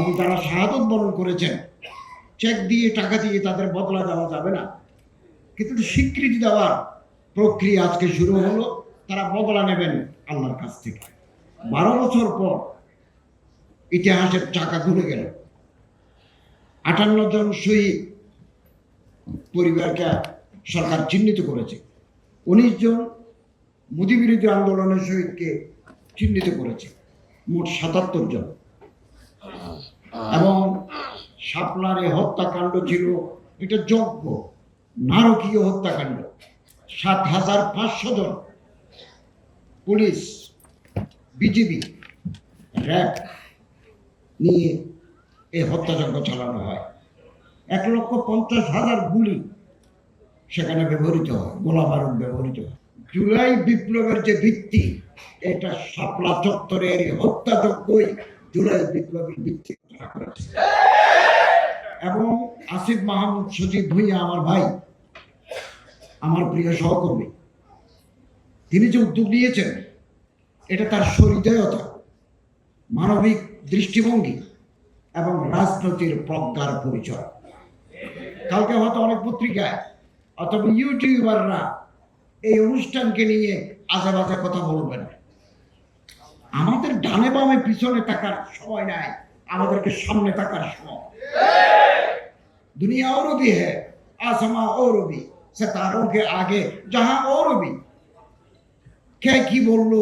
এবং যারা শাহাদত বরণ করেছেন চেক দিয়ে টাকা দিয়ে তাদের বদলা দেওয়া যাবে না। কিন্তু স্বীকৃতি দেওয়ার প্রক্রিয়া আজকে শুরু হলো, তারা বদলা নেবেন আল্লাহর কাছ থেকে। বারো বছর পর ইতিহাসের চাকা ঘুরে গেল। আটান্ন জন শহীদ পরিবারকে সরকার চিহ্নিত করেছে। উনিশ জন মোদী বিরোধী আন্দোলনের শহীদকে চিহ্নিত করেছে। মোট সাতাত্তর জন। শাপলারে হত্যাকাণ্ড ছিল, এটা যজ্ঞ, নারকীয় হত্যাকাণ্ড। সাত হাজার পাঁচশো জন পুলিশ, বিজিবি, র্যাব নিয়ে এই হত্যাযজ্ঞ চালানো হয়। এক লক্ষ পঞ্চাশ হাজার গুলি সেখানে ব্যবহৃত হয়, গোলা বারুদ ব্যবহৃত হয়। জুলাই বিপ্লবের যে ভিত্তি, এটা শাপলা চত্বরের হত্যাযজ্ঞই জুলাই বিপ্লবের ভিত্তি। এবং আসিফ মাহমুদ সজীব ভুইয়া আমার ভাই, আমার প্রিয় সহকর্মী, তিনি যে উদ্যোগ নিয়েছেন, এটা তার সহৃদয়তা, মানবিক দৃষ্টিভঙ্গি এবং রাজনীতির প্রজ্ঞার পরিচয়। কালকে হয়তো অনেক পত্রিকায় অথবা ইউটিউবাররা এই অনুষ্ঠানকে নিয়ে আজে কথা বলবেন। আমাদের ডানে বামে পিছনে তাকার সময় নাই, আমাদেরকে সামনে তাকার সময়। दुनिया और भी है आसमां और भी सितारों के आगे जहां और भी কে কি বললো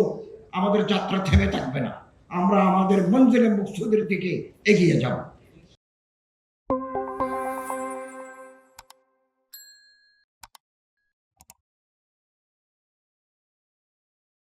আমাদের যাত্রা থেমে থাকবে না আমরা আমাদের মঞ্জিলে মুকসুদের দিকে এগিয়ে যাব